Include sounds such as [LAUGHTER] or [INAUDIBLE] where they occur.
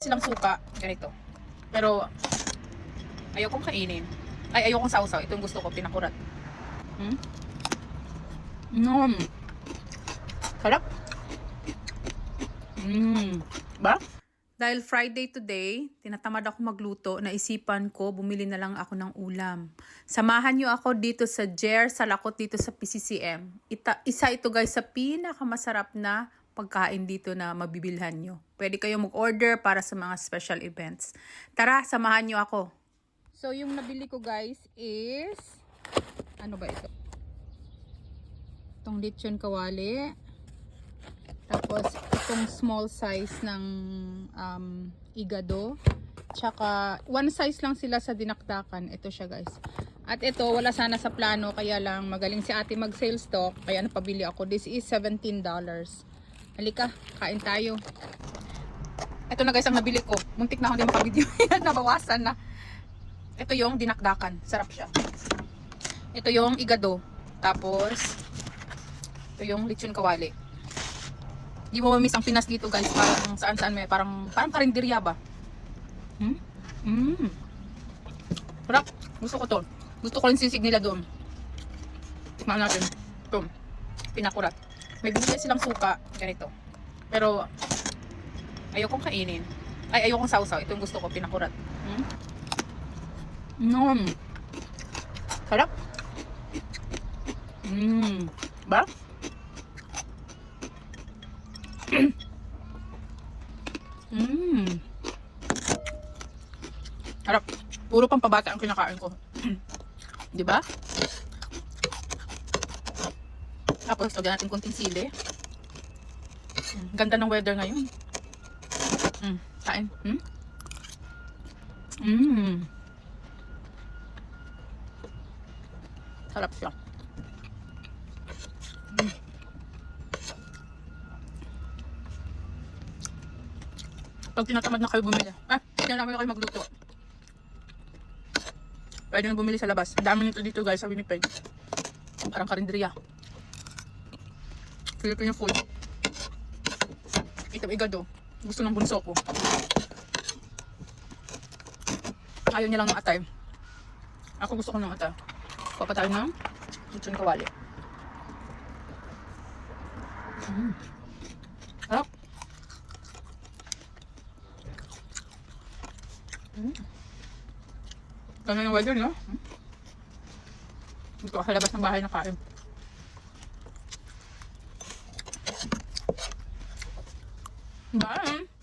silang suka, ganito. Pero, ayokong kainin. Ay, ayokong sausaw. Ito yung gusto ko, pinakurat. Hmm? Mm. Sarap. Mm. Ba? Dahil Friday today, tinatamad ako magluto, naisipan ko, bumili na lang ako ng ulam. Samahan nyo ako dito sa Jer, sa Lakot dito sa PCCM. Ita, isa ito guys sa pinakamasarap na pagkain dito na mabibilhan nyo. Pwede kayo mag-order para sa mga special events. Tara, samahan nyo ako. So, yung nabili ko guys is, ano ba ito? Itong lechon kawali. Tapos, itong small size ng um, igado. Tsaka, one size lang sila sa dinakdakan. Ito siya guys. At ito, wala sana sa plano. Kaya lang, magaling si ate mag-sales stock. Kaya napabili ako. This is $17. Halika, kain tayo. Ito na guys ang nabili ko. Muntik na ako din makabideo. [LAUGHS] Nabawasan na. Ito yung dinakdakan. Sarap siya. Ito yung igado. Tapos, ito yung lechon kawali. Di mo mamiss ang Pinas dito guys. Parang saan saan may parang parang karinderya ba? Hmm? Mm. Sarap. Gusto ko to. Gusto ko rin sisig nila doon. Tikman natin. Ito. Pinakurat. May binigay silang suka. Ganito. Pero ayokong kainin. Ay, ayokong sausaw. Ito yung gusto ko. Pinakurat. Hmm? Mm. Sarap. Mm. Ba? [CLEARS THROAT] Mmm. Harap. Puro pang pabata ang kinakain ko. [CLEARS THROAT] Di ba? Tapos, lagyan natin konting sili. Mm, Ganda ng weather ngayon. Mm, kain. Mm. Mm. Sarap siya. Mm. Pag tinatamad na kayo bumili. Ah, hindi na kayo magluto. Pwede na bumili sa labas. Ang dami nito dito guys sa Winnipeg. Parang karinderya. Filipino food. Ito igado. Gusto ng bunso ko. Ayaw niya lang ng atay. Ako gusto ko ng atay. Papa tayo ng lechon kawali. Mm. Sarap. Mm. Ganda ng weather, no? Mm. Dito ako sa labas ng bahay na kain. Bye!